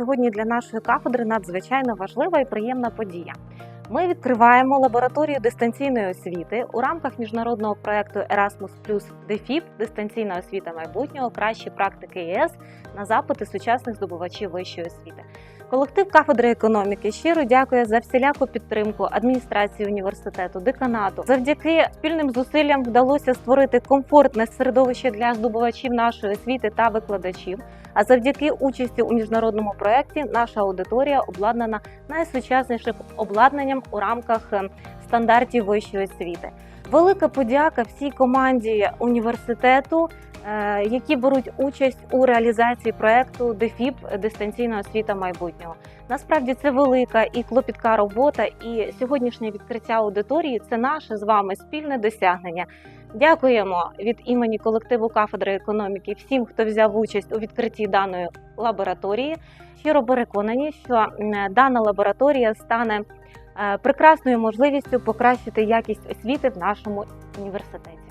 сьогодні для нашої кафедри надзвичайно важлива і приємна подія. Ми відкриваємо лабораторію дистанційної освіти у рамках міжнародного проекту Erasmus Plus DEFIP дистанційна освіта майбутнього кращі практики ЄС на запити сучасних здобувачів вищої освіти. Колектив кафедри економіки щиро дякує за всіляку підтримку адміністрації університету, деканату. Завдяки спільним зусиллям вдалося створити комфортне середовище для здобувачів нашої освіти та викладачів. А завдяки участі у міжнародному проєкті наша аудиторія обладнана найсучаснішим обладнанням у рамках е, стандартів вищої освіти. Велика подяка всій команді університету, е, які беруть участь у реалізації проекту ДЕФІП дистанційна освіта майбутнього. Насправді це велика і клопітка робота. І сьогоднішнє відкриття аудиторії це наше з вами спільне досягнення. Дякуємо від імені колективу кафедри економіки всім, хто взяв участь у відкритті даної лабораторії. Щиро переконані, що дана лабораторія стане е, прекрасною можливістю покращити якість освіти в нашому університеті.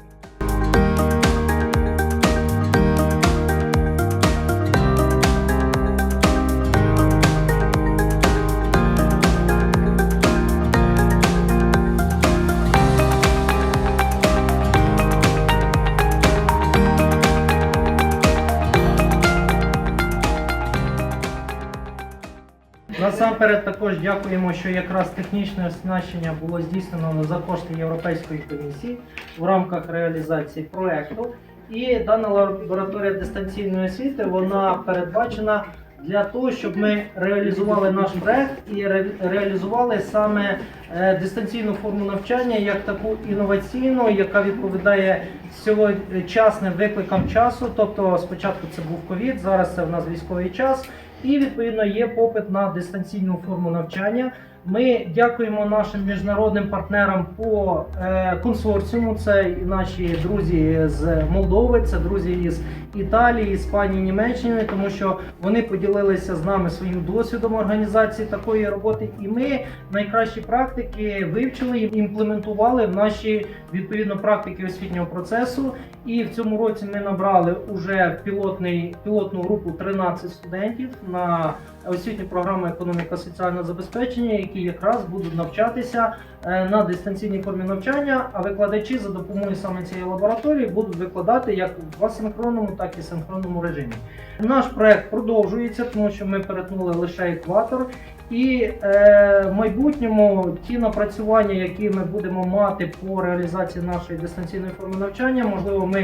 Насамперед також дякуємо, що якраз технічне оснащення було здійснено за кошти Європейської комісії в рамках реалізації проекту. І дана лабораторія дистанційної освіти вона передбачена для того, щоб ми реалізували наш проект і реалізували саме е, дистанційну форму навчання як таку інноваційну, яка відповідає сьогоднішнім викликам часу. Тобто спочатку це був ковід, зараз це в нас військовий час. І відповідно є попит на дистанційну форму навчання. Ми дякуємо нашим міжнародним партнерам по е, консорціуму. Це наші друзі з Молдови, це друзі із Італії, Іспанії, Німеччини, тому що вони поділилися з нами своїм досвідом організації такої роботи. І ми найкращі практики вивчили і імплементували в наші відповідно практики освітнього процесу. І в цьому році ми набрали уже пілотний пілотну групу 13 студентів на освітню програму економіка соціального забезпечення, які якраз будуть навчатися е, на дистанційній формі навчання. А викладачі за допомогою саме цієї лабораторії будуть викладати як в асинхронному, так і синхронному режимі. Наш проект продовжується, тому що ми перетнули лише екватор. І е, в майбутньому ті напрацювання, які ми будемо мати по реалізації нашої дистанційної форми навчання, можливо, ми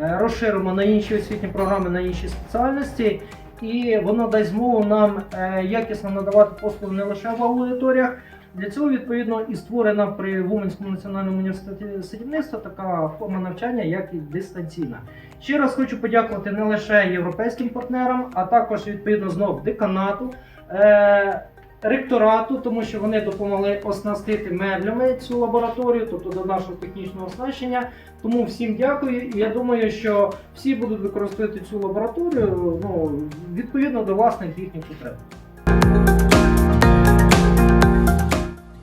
е, розширимо на інші освітні програми, на інші спеціальності, і воно дасть змогу нам е, якісно надавати послуги не лише в аудиторіях. Для цього відповідно і створена при Вуменському національному університеті садівництва така форма навчання, як і дистанційна. Ще раз хочу подякувати не лише європейським партнерам, а також відповідно знов деканату. Ректорату, тому що вони допомогли оснастити меблями цю лабораторію, тобто до нашого технічного оснащення. Тому всім дякую. І я думаю, що всі будуть використовувати цю лабораторію ну, відповідно до власних їхніх потреб.